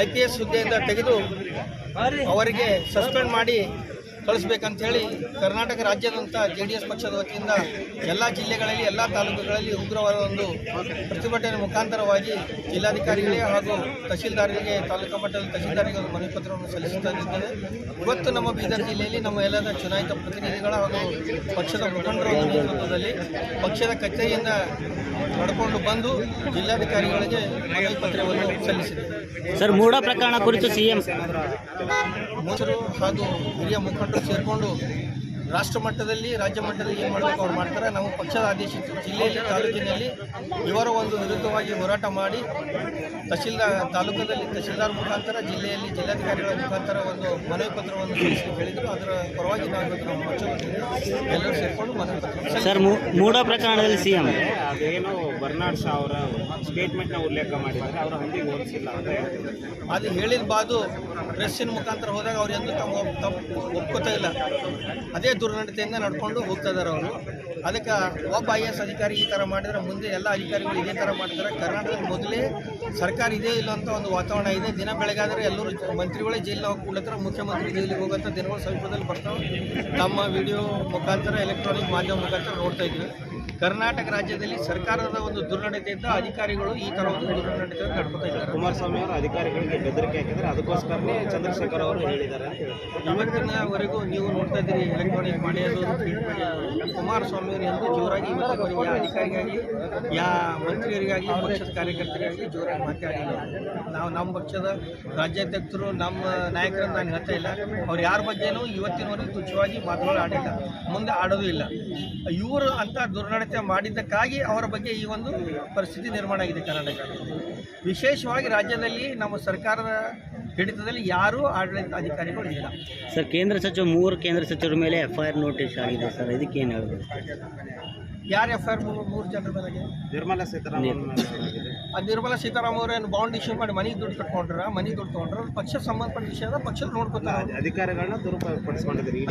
I P S ಹುದ್ದೆಯಿಂದ ತೆಗೆದು ಅವರಿಗೆ ಸಸ್ಪೆಂಡ್ ಮಾಡಿ ಕಳಿಸ್ಬೇಕಂತ ಹೇಳಿ ಕರ್ನಾಟಕ ರಾಜ್ಯದಂಥ ಜೆ ಡಿ ಎಸ್ ಪಕ್ಷದ ವತಿಯಿಂದ ಎಲ್ಲ ಜಿಲ್ಲೆಗಳಲ್ಲಿ ಎಲ್ಲ ತಾಲೂಕುಗಳಲ್ಲಿ ಉಗ್ರವಾದ ಒಂದು ಪ್ರತಿಭಟನೆ ಮುಖಾಂತರವಾಗಿ ಜಿಲ್ಲಾಧಿಕಾರಿಗಳಿಗೆ ಹಾಗೂ ತಹಶೀಲ್ದಾರರಿಗೆ ತಾಲೂಕು ಮಟ್ಟದ ತಹಶೀಲ್ದಾರಿಗೆ ಒಂದು ಮನವಿ ಪತ್ರವನ್ನು ಸಲ್ಲಿಸುತ್ತಾ ಇದ್ದೇವೆ ಇವತ್ತು ನಮ್ಮ ಬೀದರ್ ಜಿಲ್ಲೆಯಲ್ಲಿ ನಮ್ಮ ಎಲ್ಲದ ಚುನಾಯಿತ ಪ್ರತಿನಿಧಿಗಳ ಹಾಗೂ ಪಕ್ಷದ ಮುಖಂಡರ ನೇತೃತ್ವದಲ್ಲಿ ಪಕ್ಷದ ಕಚೇರಿಯಿಂದ ನಡ್ಕೊಂಡು ಬಂದು ಜಿಲ್ಲಾಧಿಕಾರಿಗಳಿಗೆ ಮನವಿ ಪತ್ರವನ್ನು ಸಲ್ಲಿಸಿದೆ ಸರ್ ಮೂಡ ಪ್ರಕರಣ ಕುರಿತು ಸಿಎಂ ಮೂರು ಹಾಗೂ ಹಿರಿಯ ಸೇರಿಕೊಂಡು ರಾಷ್ಟ್ರ ಮಟ್ಟದಲ್ಲಿ ರಾಜ್ಯ ಮಟ್ಟದಲ್ಲಿ ಏನು ಮಾಡಬೇಕು ಅವ್ರು ಮಾಡ್ತಾರೆ. ನಾವು ಪಕ್ಷದ ಆದೇಶಿತ್ತು ಜಿಲ್ಲೆಯಲ್ಲಿ ತಾಲೂಕಿನಲ್ಲಿ ಇವರ ಒಂದು ವಿರುದ್ಧವಾಗಿ ಹೋರಾಟ ಮಾಡಿ ತಹಶೀಲ್ದಾರ್ ತಾಲೂಕದಲ್ಲಿ ತಹಶೀಲ್ದಾರ್ ಮುಖಾಂತರ ಜಿಲ್ಲೆಯಲ್ಲಿ ಜಿಲ್ಲಾಧಿಕಾರಿಗಳ ಮುಖಾಂತರ ಒಂದು ಮನವಿ ಪತ್ರವನ್ನು ಹೇಳಿದರು. ಅದರ ಪರವಾಗಿ ನಾವು ಇವತ್ತು ನಮ್ಮ ಪಕ್ಷದ ಎಲ್ಲರೂ ಸೇರಿಕೊಂಡು ಮನವಿ ಪತ್ರ ಸರ್ ಮೂಡ ಪ್ರಕರಣದಲ್ಲಿ ಸಿಎಂ. ಅದೇನು ಬರ್ನಾಡ್ ಶಾ ಅವರ ಸ್ಟೇಟ್ಮೆಂಟ್ನ ಉಲ್ಲೇಖ ಮಾಡಿದ್ದಾರೆ. ಅವರು ಹಂದಿಗೆ ಹೋಲಿಸಿಲ್ಲ ಅಂದರೆ ಅದು ಹೇಳಿದ ಬಾದು ಪ್ರೆಸ್ಸಿನ ಮುಖಾಂತರ ಹೋದಾಗ ಅವ್ರು ಎಂದು ತಮ್ಮ ತಪ್ಪು ಒಪ್ಕೋತಾ ಇಲ್ಲ. ಅದೇ ದುರ್ನಡತೆಯಿಂದ ನಡ್ಕೊಂಡು ಹೋಗ್ತಾ ಇದ್ದಾರೆ ಅವರು. ಅದಕ್ಕೆ ಒಬ್ಬ ಐ ಎಸ್ ಅಧಿಕಾರಿ ಈ ಥರ ಮಾಡಿದ್ರೆ ಮುಂದೆ ಎಲ್ಲ ಅಧಿಕಾರಿಗಳು ಇದೇ ಥರ ಮಾಡ್ತಾರೆ. ಕರ್ನಾಟಕದಲ್ಲಿ ಮೊದಲೇ ಸರ್ಕಾರ ಇದೇ ಇಲ್ಲ ಅಂತ ಒಂದು ವಾತಾವರಣ ಇದೆ. ದಿನ ಬೆಳಗಾದರೆ ಎಲ್ಲರೂ ಮಂತ್ರಿಗಳೇ ಜೈಲಿನ ಹೋಗಿ ಕುಳ್ಳತ್ರ ಮುಖ್ಯಮಂತ್ರಿ ಜೈಲಿಗೆ ಹೋಗುತ್ತೆ ದಿನಗಳು ಸಮೀಪದಲ್ಲಿ ಬರ್ತಾವೆ. ತಮ್ಮ ವಿಡಿಯೋ ಮುಖಾಂತರ ಎಲೆಕ್ಟ್ರಾನಿಕ್ ಮಾಧ್ಯಮ ಮುಖಾಂತರ ನೋಡ್ತಾ ಇದ್ವಿ ಕರ್ನಾಟಕ ರಾಜ್ಯದಲ್ಲಿ ಸರ್ಕಾರದ ಒಂದು ದುರ್ನಡತೆಯಿಂದ ಅಧಿಕಾರಿಗಳು ಈ ತರ ಒಂದು ದುರ್ನಡತೆಯನ್ನು ನಡ್ಕೊತಾ ಇದ್ದಾರೆ. ಕುಮಾರಸ್ವಾಮಿ ಅವರು ಅಧಿಕಾರಿಗಳಿಗೆ ಬೆದರಿಕೆ ಹಾಕಿದ್ದಾರೆ. ಅದಕ್ಕೋಸ್ಕರನೇ ಚಂದ್ರಶೇಖರ್ ಅವರು ಹೇಳಿದ್ದಾರೆ ಇವತ್ತಿನವರೆಗೂ ನೀವು ನೋಡ್ತಾ ಇದ್ದೀರಿ ಎಲೆಕ್ಟ್ರಾನಿಕ್ ಮಾಡಿ ಮಾಡಿಯೋದು ಕುಮಾರಸ್ವಾಮಿ ಅವರು ಎಂದು ಜೋರಾಗಿ ಯಾವ ಅಧಿಕಾರಿಗಾಗಿ ಯಾ ಮಂತ್ರಿಯರಿಗಾಗಿ ಪಕ್ಷದ ಕಾರ್ಯಕರ್ತರಿಗಾಗಿ ಜೋರಾಗಿ ಮಾತಾಡಿಲ್ಲ. ನಾವು ನಮ್ಮ ಪಕ್ಷದ ರಾಜ್ಯಾಧ್ಯಕ್ಷರು ನಮ್ಮ ನಾಯಕರನ್ನು ನಾನು ಹೇಳ್ತಾ ಇಲ್ಲ. ಅವ್ರು ಯಾರ ಬಗ್ಗೆನೂ ಇವತ್ತಿನವರೆಗೂ ತುಚ್ಛವಾಗಿ ಮಾತುಗಳು ಆಡಿಲ್ಲ. ಮುಂದೆ ಆಡೋದು ಇಲ್ಲ. ಇವರು ಅಂತ ದುರ್ನಡತೆ ಮಾಡಿದ್ದಕ್ಕಾಗಿ ಅವರ ಬಗ್ಗೆ ಈ ಒಂದು ಪರಿಸ್ಥಿತಿ ನಿರ್ಮಾಣ ಆಗಿದೆ ಕರ್ನಾಟಕ. ವಿಶೇಷವಾಗಿ ರಾಜ್ಯದಲ್ಲಿ ನಮ್ಮ ಸರ್ಕಾರದ ಹಿಡಿತದಲ್ಲಿ ಯಾರೂ ಆಡಳಿತ ಅಧಿಕಾರಿಗಳು ಇಲ್ಲ. ಸರ್, ಕೇಂದ್ರ ಸಚಿವ ಮೂರು ಕೇಂದ್ರ ಸಚಿವರ ಮೇಲೆ ಎಫ್ ಐ ಆರ್ ನೋಟಿಸ್ ಆಗಿದೆ ಸರ್. ಇದಕ್ಕೆ ಏನು ಹೇಳ್ಬೋದು? ಯಾರು ಎಫ್ ಐ ಆರ್ ಮೂರು ಜನರ ಮೇಲೆ ನಿರ್ಮಲಾ ಸೀತಾರಾಮನ್ ಮೇಲೆ ಆಗಿದೆ. ಆ ನಿರ್ಮಲಾ ಸೀತಾರಾಮ್ ಅವರೇನು ಬಾಂಡ್ ಇಶ್ಯೂ ಮಾಡಿ ಮನೆಗೆ ದುಡ್ಡು ಕಟ್ಕೊಂಡ್ರ? ಮನೆಗೆ ದುಡ್ಡು ತೊಗೊಂಡ್ರ? ಅದು ಪಕ್ಷ ಸಂಬಂಧಪಟ್ಟ ವಿಷಯ ಅದ ಪಕ್ಷ ನೋಡ್ಕೊತಾರೆ ಅಧಿಕಾರಿಗಳನ್ನ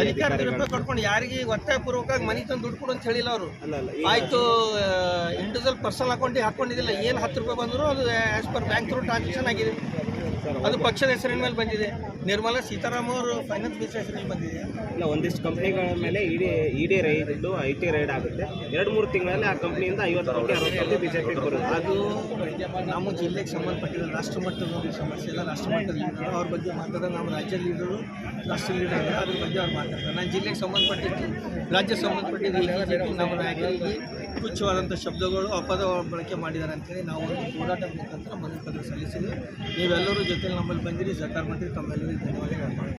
ಅಧಿಕಾರಿಗಳನ್ನ ಕಟ್ಕೊಂಡು ಯಾರಿಗೆ ಒತ್ತಾಯಪೂರ್ವಕವಾಗಿ ಮನೆ ತಂದು ದುಡ್ಡು ಕೊಡು ಅಂತ ಹೇಳಿಲ್ಲ ಅವರು. ಆಯ್ತು ಇಂಡಿವಿಜುವಲ್ ಪರ್ಸನಲ್ ಅಕೌಂಟಿಗೆ ಹಾಕೊಂಡಿದ್ದಿಲ್ಲ ಏನು ಹತ್ತು ರೂಪಾಯಿ ಬಂದರೂ ಅದು as per bank through transaction ಆಗಿದೆ. ಅದು ಪಕ್ಷದ ಹೆಸರಿನ ಮೇಲೆ ಬಂದಿದೆ. ನಿರ್ಮಲಾ ಸೀತಾರಾಮ್ ಅವರು ಫೈನಾನ್ಸ್ ಮಿನಿಸ್ಟರ್ ಹೆಸರಿನಲ್ಲಿ ಬಂದಿದೆ. ಇಲ್ಲ ಒಂದಿಷ್ಟು ಕಂಪ್ನಿಗಳ ಮೇಲೆ ED ED raid I T raid ಆಗುತ್ತೆ. ಎರಡು ಮೂರು ತಿಂಗಳಲ್ಲಿ ಆ ಕಂಪ್ನಿಯಿಂದ ಐವತ್ತು ಕೋಟಿ ಅರವತ್ತು ಕೋಟಿ ಬಿಜೆಪಿ ಬರುತ್ತೆ. ಅದು ನಮ್ಮ ಜಿಲ್ಲೆಗೆ ಸಂಬಂಧಪಟ್ಟಿದ್ದ ರಾಷ್ಟ್ರ ಮಟ್ಟದ ಒಂದು ಸಮಸ್ಯೆ ಇಲ್ಲ. ರಾಷ್ಟ್ರ ಮಟ್ಟದ ಅವ್ರ ಬಗ್ಗೆ ಮಾತಾಡೋದು ನಮ್ಮ ರಾಜ್ಯ ಲೀಡರು ರಾಷ್ಟ್ರ ಲೀಡರ್ ಅದ್ರ ಬಗ್ಗೆ ಅವ್ರು ಮಾತಾಡ್ತಾರೆ. ನಾನು ಜಿಲ್ಲೆಗೆ ಸಂಬಂಧಪಟ್ಟಿದ್ದು ರಾಜ್ಯ ಸಂಬಂಧಪಟ್ಟಿದ್ದು ನಮ್ಮ ನಾಯಕರಿಗೆ ತುಚ್ಛವಾದಂಥ ಶಬ್ದಗಳು ಅಪದ ಬಳಕೆ ಮಾಡಿದ್ದಾರೆ ಅಂತೇಳಿ ನಾವು ಒಂದು ಹೋರಾಟ ಮುಖಾಂತರ ಮನವಿ ಪತ್ರ ಸಲ್ಲಿಸಿದ್ವಿ. ನೀವೆಲ್ಲರೂ ಜೊತೆಲಿ ನಮ್ಮಲ್ಲಿ ಬಂದಿರಿ ಸರ್ಕಾರ ಮಂತ್ರಿ ತಮ್ಮೆಲ್ಲರಿಗೂ ಧನ್ಯವಾದಗಳು.